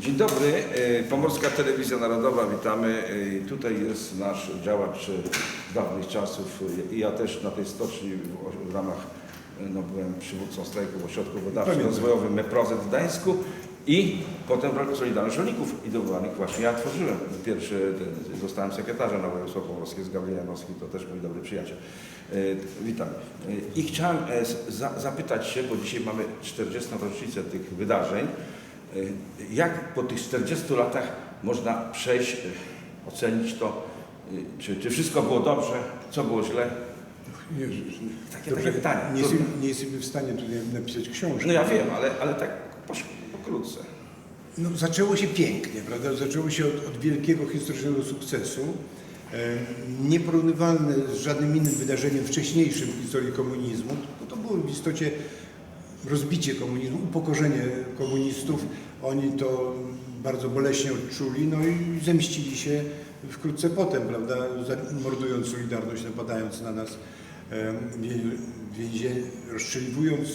Dzień dobry, e, Pomorska Telewizja Narodowa, witamy. E, Tutaj jest nasz działacz e, z dawnych czasów. E, I ja też na tej stoczni w, ramach, e, no, byłem przywódcą strajku w ośrodku Pamiętam. rozwojowym MEPROZET w Gdańsku i potem w roku Solidarność Rolników Ideowanych właśnie ja tworzyłem. Pierwszy, ten, zostałem sekretarzem na województwo pomorskie z Gabriel Janowski, to też mój dobry przyjaciel. E, Witam. E, I chciałem e, zapytać się, bo dzisiaj mamy 40. rocznicę tych wydarzeń, E, Jak po tych 40 latach można przejść, e, ocenić to, e, czy, czy wszystko było dobrze, co było źle? Nie, Takie, dobrze, takie pytanie. nie, jestem, nie jesteśmy w stanie tutaj napisać książki. No ja wiem, ale, ale tak pokrótce. No, zaczęło się pięknie, prawda? Zaczęło się od, od wielkiego historycznego sukcesu, e, nieporównywalne z żadnym innym wydarzeniem wcześniejszym w historii komunizmu, bo to było w istocie rozbicie komunizmu, upokorzenie komunistów. Oni to bardzo boleśnie odczuli, no i zemścili się wkrótce potem, prawda? Mordując Solidarność, napadając na nas, więzie, rozstrzeliwując,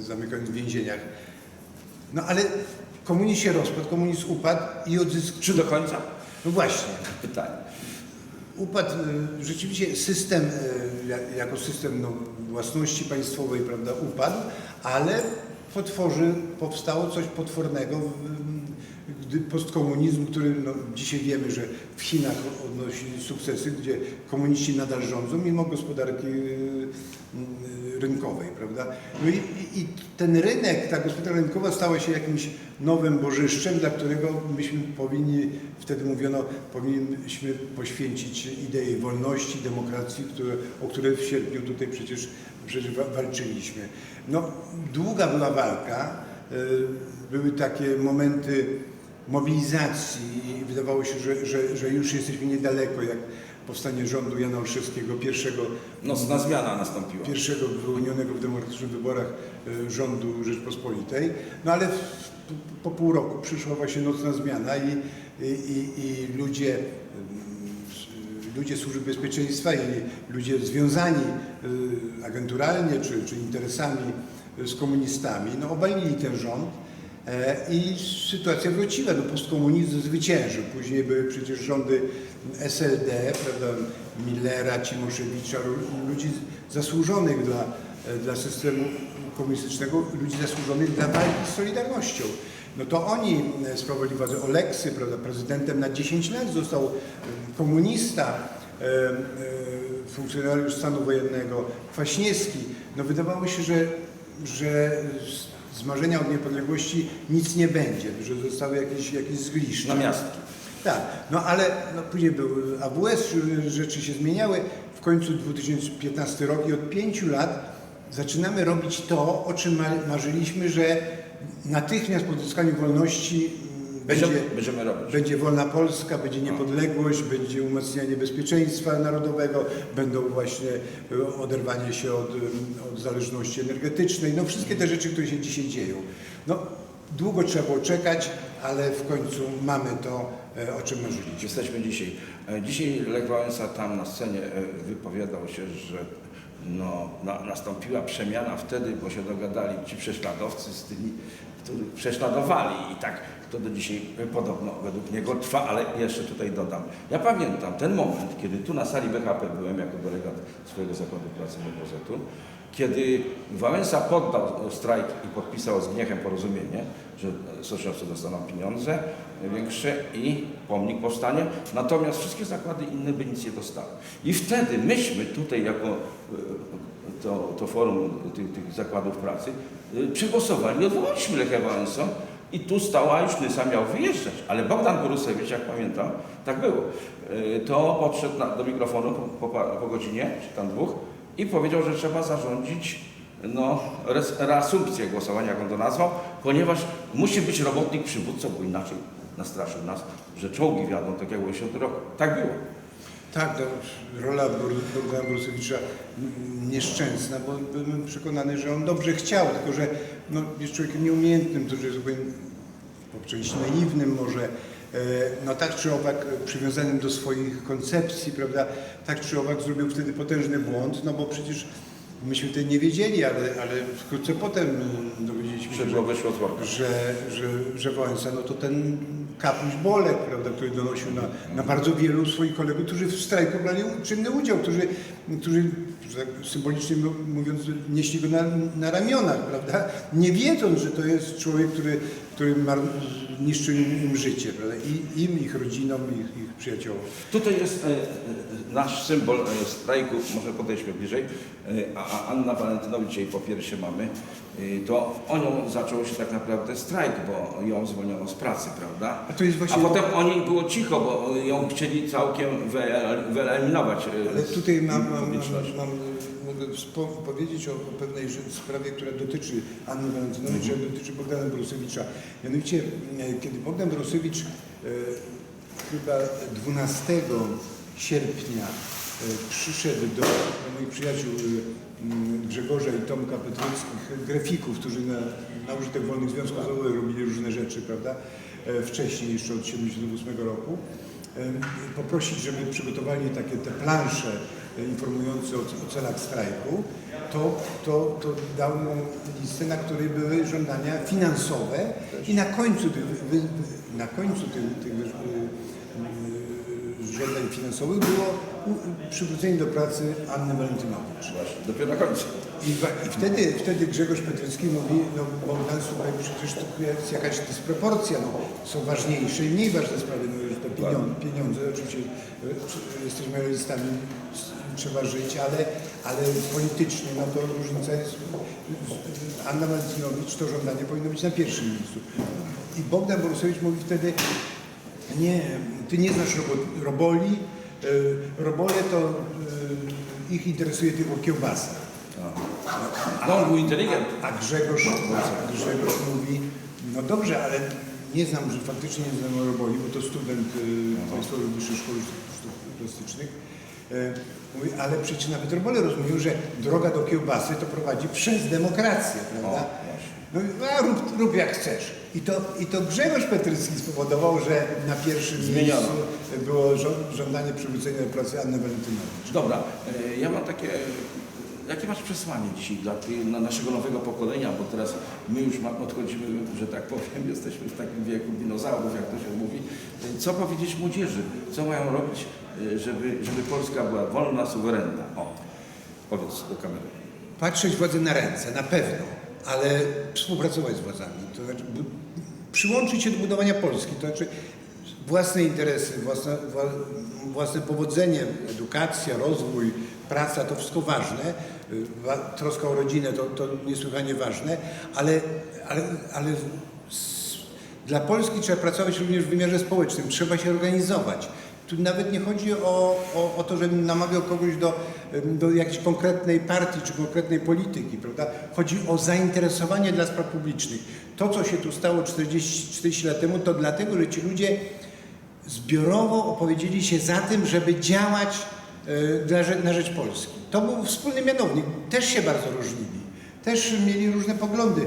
zamykając w więzieniach. No ale komunizm się rozpadł, komunizm upadł i odzyskał. Czy do końca? No właśnie, Pytanie. Upadł e, rzeczywiście system, ja- jako system no, własności państwowej, prawda, upadł, ale potworzy, powstało coś potwornego, gdy postkomunizm, który no, dzisiaj wiemy, że w Chinach odnosi sukcesy, gdzie komuniści nadal rządzą, mimo gospodarki e, rynkowej, prawda? No i, i, ten rynek, ta gospodarka rynkowa stała się jakimś nowym bożyszczem, dla którego myśmy powinni, wtedy mówiono, powinniśmy poświęcić idei wolności, demokracji, które, o które w sierpniu tutaj przecież, przecież wa- walczyliśmy. No, długa była walka, y, były takie momenty mobilizacji i wydawało się, że, że, że już jesteśmy niedaleko, jak powstanie rządu Jana Olszewskiego, pierwszego Nocna zmiana nastąpiła. pierwszego wyłonionego w demokratycznych wyborach e, rządu Rzeczpospolitej. No ale po pół roku przyszła właśnie nocna zmiana i, i, i, ludzie, s- ludzie służby bezpieczeństwa i ludzie związani y, agenturalnie czy, czy interesami z komunistami, no obalili ten rząd. E, I sytuacja wróciła, no postkomunizm zwyciężył. Później były przecież rządy SLD, prawda, Millera, Cimoszewicza, lu- ludzi zasłużonych dla, e, dla systemu komunistycznego, ludzi zasłużonych dla walki z Solidarnością. No to oni e, sprawowali władzę. Oleksy, prawda, prezydentem na 10 lat został e, komunista, e, e, funkcjonariusz stanu wojennego, Kwaśniewski. No wydawało się, że, że z- marzenia od niepodległości nic nie będzie, że zostały jakieś, jakieś zgliszcza. Namiastki. Tak, no ale no, później był AWS, rzeczy się zmieniały. W końcu 2015 rok i od pięciu lat zaczynamy robić to, o czym ma- marzyliśmy, że natychmiast po uzyskaniu wolności mm, Będziemy, będzie, będziemy robić. będzie wolna Polska, będzie niepodległość, będzie umacnianie bezpieczeństwa narodowego, będą właśnie y, oderwanie się od, y, od zależności energetycznej, no wszystkie te rzeczy, które się dzisiaj dzieją. No, długo trzeba było czekać, ale w końcu mamy to, e, o czym marzyliśmy. Jesteśmy dzisiaj. E, Dzisiaj Lech Wałęsa tam na scenie e, wypowiadał się, że no, na, nastąpiła przemiana wtedy, bo się dogadali ci prześladowcy z tymi, których prześladowali i tak to do dzisiaj podobno według niego trwa, ale jeszcze tutaj dodam. Ja pamiętam ten moment, kiedy tu na sali BHP byłem jako delegat swojego zakładu pracy BPZ-u, kiedy Wałęsa poddał strajk i podpisał z gniechem porozumienie, że soczniowcy dostaną pieniądze większe i pomnik powstanie, natomiast wszystkie zakłady inne by nic nie dostały. I wtedy myśmy tutaj jako e, to, to forum tych, tych zakładów pracy e, przegłosowali odwołaliśmy Lechę Wałęsą i tu stała już Nysa miał wyjeżdżać, ale Bogdan Borusewicz, jak pamiętam, tak było, e, to podszedł do mikrofonu po, po, po godzinie, czy tam dwóch i powiedział, że trzeba zarządzić no, reasumpcję głosowania, jak on to nazwał, ponieważ musi być robotnik przywódcą, bo inaczej nastraszył nas, że czołgi wiadą, tak jak w 80 roku. Tak było. Tak, to rola Bogdana Borusewicza nieszczęsna, bo byłem przekonany, że on dobrze chciał, tylko że no, jest człowiekiem nieumiejętnym, to że jest powiem, po części naiwnym może, e, no tak czy owak przywiązanym do swoich koncepcji, prawda, tak czy owak zrobił wtedy potężny błąd, no bo przecież myśmy wtedy nie wiedzieli, ale, ale wkrótce potem dowiedzieliśmy się, wyszło worka. że, że, że Wałęsa, no to ten kapuś Bolek, prawda, który donosił na, na bardzo wielu swoich kolegów, którzy w strajku brali czynny udział, którzy, którzy tak symbolicznie mówiąc, nieśli go na, na ramionach, prawda, nie wiedząc, że to jest człowiek, który, który niszczył im, życie, prawda, i im, ich rodzinom, ich, ich przyjaciołom. Tutaj jest e, e, nasz symbol e, strajku, może podejdźmy bliżej, e, a Anna Walentynowicz jej po piersie mamy, e, to o nią zaczął się tak naprawdę strajk, bo ją zwolniono z pracy, prawda? A to jest właśnie- potem o niej było cicho, bo ją chcieli całkiem wyel- wyeliminować e, Ale tutaj mam, mam, mam, mam powiedzieć o, o pewnej sprawie, która dotyczy Anny Walentynowicz, a dotyczy Bogdana Borusewicza. Mianowicie, e, kiedy Bogdan Borusewicz e, chyba 12 sierpnia e, przyszedł do, do moich przyjaciół Grzegorza i Tomka Petryckich, grafików, którzy na, na użytek Wolnych Związków Zawodowych robili różne rzeczy, prawda, wcześniej jeszcze od 78 roku poprosić, żeby przygotowali takie te plansze e, informujące o, o celach strajku, to, to, to dał mu listę, na której były żądania finansowe i na końcu tych, wy, na końcu tych, tych y, y, żądań finansowych było przywrócenie do pracy Anny Walentynowicz. Właśnie, dopiero na końcu. I, I wtedy, wtedy Grzegorz Petrycki mówi, no Bogdan, słuchaj, przecież to jest jakaś dysproporcja, no, są ważniejsze i mniej ważne sprawy, no, pieniądze, pieniądze oczywiście e, jesteśmy realistami, trzeba żyć, ale, ale politycznie, no to różnica jest, Anna Walentynowicz, to żądanie powinno być na pierwszym miejscu. I Bogdan Borusewicz mówi wtedy, nie, ty nie znasz robo, roboli, e, robole to e, ich interesuje tylko kiełbasa. No on był inteligentny. A Grzegorz, Grzegorz mówi, no dobrze, ale nie znam, że faktycznie nie znam roboli, bo to student y, Państwowej Wyższej Szkoły Sztuk Plastycznych. Y, mówi, ale przecież nawet robole rozumieją, że droga do kiełbasy to prowadzi przez demokrację, prawda? No, i, a rób, rób jak chcesz. I to, I to Grzegorz Petrycki spowodował, że na pierwszym Zmieniono. miejscu było żądanie przywrócenia do pracy Anny Walentynowicz. Dobra, e, ja mam takie. Jakie masz przesłanie dzisiaj dla na naszego nowego pokolenia, bo teraz my już odchodzimy, że tak powiem, jesteśmy w takim wieku dinozaurów, jak to się mówi. Co powiedzieć młodzieży? Co mają robić, e, żeby, żeby Polska była wolna, suwerenna? O, powiedz do kamery. patrzeć władzy na ręce, na pewno, ale współpracować z władzami. To znaczy przyłączyć się do budowania Polski, to znaczy własne interesy, własne, wła- własne powodzenie, edukacja, rozwój, praca to wszystko ważne, wa- troska o rodzinę to, to niesłychanie ważne, ale, ale, ale dla Polski trzeba pracować również w wymiarze społecznym, trzeba się organizować. Tu nawet nie chodzi o, o, o to, żebym namawiał kogoś do, do jakiejś konkretnej partii czy konkretnej polityki, prawda? Chodzi o zainteresowanie dla spraw publicznych. To, co się tu stało 40, 40 lat temu, to dlatego, że ci ludzie zbiorowo opowiedzieli się za tym, żeby działać e, na rzecz Polski. To był wspólny mianownik. Też się bardzo różnili. Też mieli różne poglądy.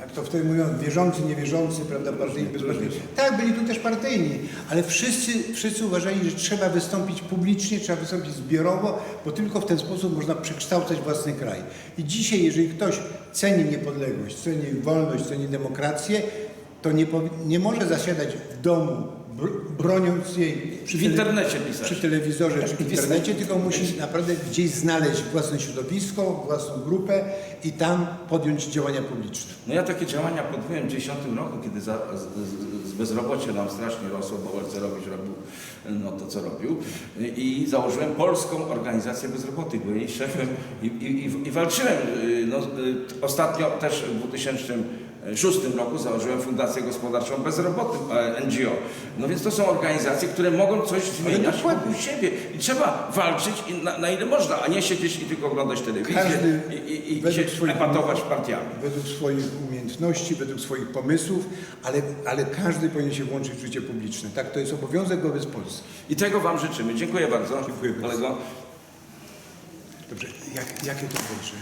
Jak to wtedy mówią, wierzący, niewierzący, prawda, partyjni, bezpartyjni. Tak, byli tu też partyjni, ale wszyscy, wszyscy uważali, że trzeba wystąpić publicznie, trzeba wystąpić zbiorowo, bo tylko w ten sposób można przekształcać własny kraj. I dzisiaj, jeżeli ktoś ceni niepodległość, ceni wolność, ceni demokrację, to nie, nie może zasiadać w domu, br- broniąc jej przy W internecie pisać. przy telewizorze czy w internecie, tylko musi naprawdę gdzieś znaleźć własne środowisko, własną grupę i tam podjąć działania publiczne. No ja takie działania podjąłem w 10 roku, kiedy za, z, z, bezrobocie nam strasznie rosło, bo Walcerowicz robił no, to, co robił. I, założyłem Polską Organizację Bezrobotnych, byłem jej szefem i, i, i, i walczyłem. Y, No, y, ostatnio też w 2006 roku założyłem Fundację Gospodarczą Bezrobotnych, e, NGO. No więc to są organizacje, które mogą coś zmieniać wokół siebie. I trzeba walczyć na, na ile można, a nie siedzieć i tylko oglądać telewizję Każdy i, i, i się epatować partiami. Według swoich umiejętności, według swoich pomysłów, ale, ale każdy powinien się włączyć w życie publiczne. Tak, to jest obowiązek wobec Polski. I tego Wam życzymy. Dziękuję bardzo. Dziękuję bardzo. kolego. Dobrze, jak, jakie to będzie?